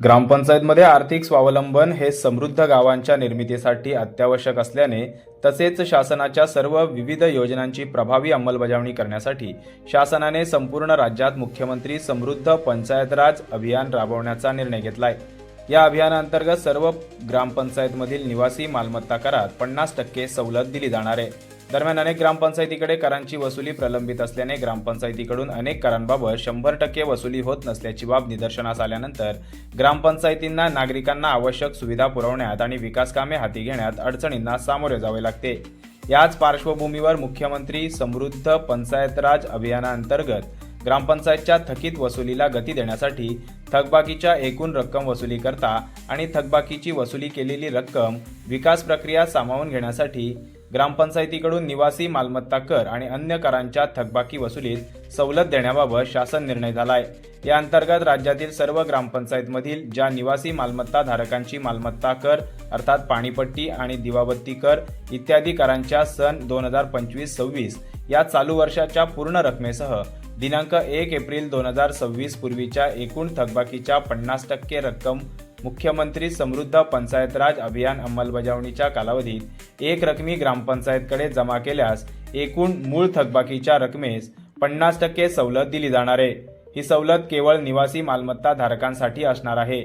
ग्रामपंचायतमध्ये आर्थिक स्वावलंबन हे समृद्ध गावांच्या निर्मितीसाठी अत्यावश्यक असल्याने तसेच शासनाच्या सर्व विविध योजनांची प्रभावी अंमलबजावणी करण्यासाठी शासनाने संपूर्ण राज्यात मुख्यमंत्री समृद्ध पंचायतराज अभियान राबवण्याचा निर्णय घेतला आहे या अभियानांतर्गत सर्व ग्रामपंचायतमधील निवासी मालमत्ता करात पन्नास टक्के सवलत दिली जाणार आहे. दरम्यान अनेक ग्रामपंचायतीकडे करांची वसुली प्रलंबित असल्याने ग्रामपंचायतीकडून अनेक करांबाबत शंभर टक्के वसुली होत नसल्याची बाब निदर्शनास आल्यानंतर ग्रामपंचायतींना नागरिकांना आवश्यक सुविधा पुरवण्यात आणि विकास कामे हाती घेण्यात अडचणींना सामोरे जावे लागते. याच पार्श्वभूमीवर मुख्यमंत्री समृद्ध पंचायत राज अभियानाअंतर्गत ग्रामपंचायतच्या थकीत वसुलीला गती देण्यासाठी थकबाकीच्या एकूण रक्कम वसुलीकरता आणि थकबाकीची वसुली केलेली रक्कम विकास प्रक्रिया सामावून घेण्यासाठी ग्रामपंचायतीकडून निवासी मालमत्ता कर आणि अन्य करांच्या थकबाकी वसुलीत सवलत देण्याबाबत शासन निर्णय झाला आहे या अंतर्गत राज्यातील सर्व ग्रामपंचायतमधील ज्या निवासी मालमत्ता धारकांची मालमत्ता कर अर्थात पाणीपट्टी आणि दिवाबत्ती कर इत्यादी करांच्या सन दोन हजार पंचवीस सव्वीस या चालू वर्षाच्या पूर्ण रकमेसह दिनांक एक एप्रिल दोन हजार सव्वीस पूर्वीच्या एकूण थकबाकीच्या पन्नास टक्के रक्कम मुख्यमंत्री समृद्ध पंचायत राज अभियान अंमलबजावणीच्या कालावधीत एक रकमी ग्रामपंचायतकडे जमा केल्यास एकूण मूळ थकबाकीच्या रकमेस पन्नास टक्के सवलत दिली जाणार आहे. ही सवलत केवळ निवासी मालमत्ता धारकांसाठी असणार आहे.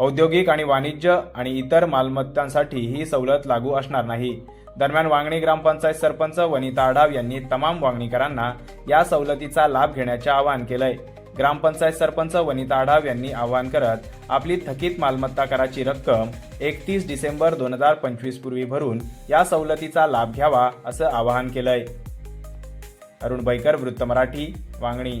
औद्योगिक आणि वाणिज्य आणि इतर मालमत्तांसाठी ही सवलत लागू असणार नाही. दरम्यान वांगणी ग्रामपंचायत सरपंच वनिता आढाव यांनी तमाम वांगणीकरांना या सवलतीचा लाभ घेण्याचे आवाहन केलंय. ग्रामपंचायत सरपंच वनिता आढाव यांनी आवाहन करत आपली थकीत मालमत्ता कराची रक्कम एकतीस डिसेंबर दोन हजार पंचवीस पूर्वी भरून या सवलतीचा लाभ घ्यावा असं आवाहन केलंय. अरुण बैकर वृत्त मराठी वांगणी.